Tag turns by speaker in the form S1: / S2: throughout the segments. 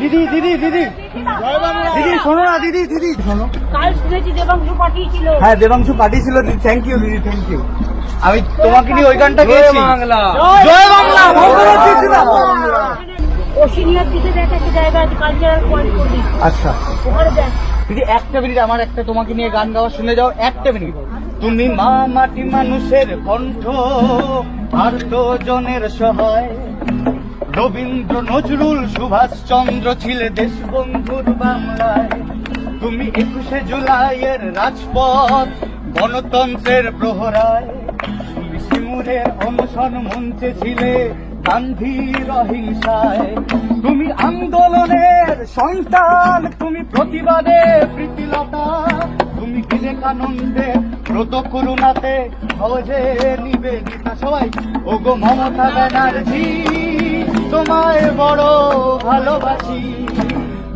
S1: দিদি দিদি দিদি। দিদি শোনো না দিদি দিদি। শোনো।
S2: কাল শুনেছি দেবাংশু পাঠিয়েছিল।
S1: হ্যাঁ দেবাংশু পাঠিয়েছিল দিদি। থ্যাংক ইউ দিদি থ্যাংক ইউ আমি তোমাকে নিয়ে ওই গানটা গেয়েছি।
S3: বাংলা।
S1: জয় বাংলা মঙ্গল চিত্রা
S2: ওশিনিয়ার দিকে দেখ একটা জায়গা আছে কালচারাল পয়েন্ট করবি।
S1: আচ্ছা।
S2: ওখানে দেখ।
S1: দিদি একটা মিনিট আমার একটা তোমাকে নিয়ে গান গাওয়া শুনে যাও একটা মিনিট। তুমি মা মাটি মানুষের কণ্ঠ আর তো জনের সহায়। রবীন্দ্র নজরুল সুভাষ চন্দ্র ছিলে দেশবন্ধুর বাংলায়। তুমি একুশে জুলাইয়ের রাজপথ, গণতন্ত্রের প্রহরায়। তুমি সিমুরের অনশন মঞ্চে ছিলে গান্ধীর অহিংসায়। তুমি আন্দোলনের সন্তান, তুমি প্রতিবাদে প্রীতিলতা তুমি বিবেকানন্দে, ব্রত করুণাতে সহজে নিবেদিতা সবাই। ও গো মমতা ব্যানার্জি, তোমায় বড় ভালোবাসি।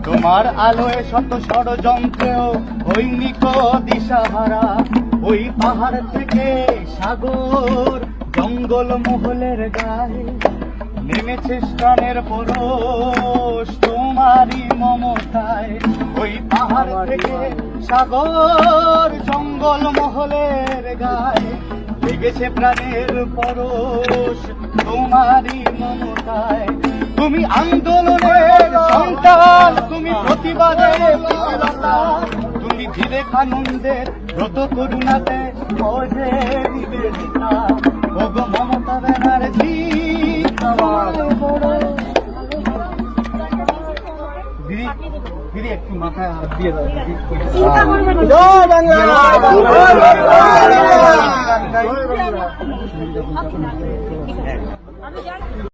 S1: তোমার আলোয় শত ষড়যন্ত্রেও হৈনিক দিশাহারা ওই পাহাড় থেকে সাগর, জঙ্গল মহলের গায়ে নেমেছে স্টানের পরশ। তোমারই মমতায়, ওই পাহাড় থেকে সাগর জঙ্গল মহলের গায়ে লেগেছে প্রাণের পরশ। তোমারই মমতায়, তুমি আন্দোলনের সন্তান, তুমি প্রতিবাদের তুমি বিবেকানন্দের ব্রত করুণাতে বোঝে নিবেদিতা ওগো মমতা ব্যানার্জি, তোমার বড় দিদি একটু হাত দিয়ে দাও জয় বাংলা। জয় বাংলা।
S2: আমি জানি।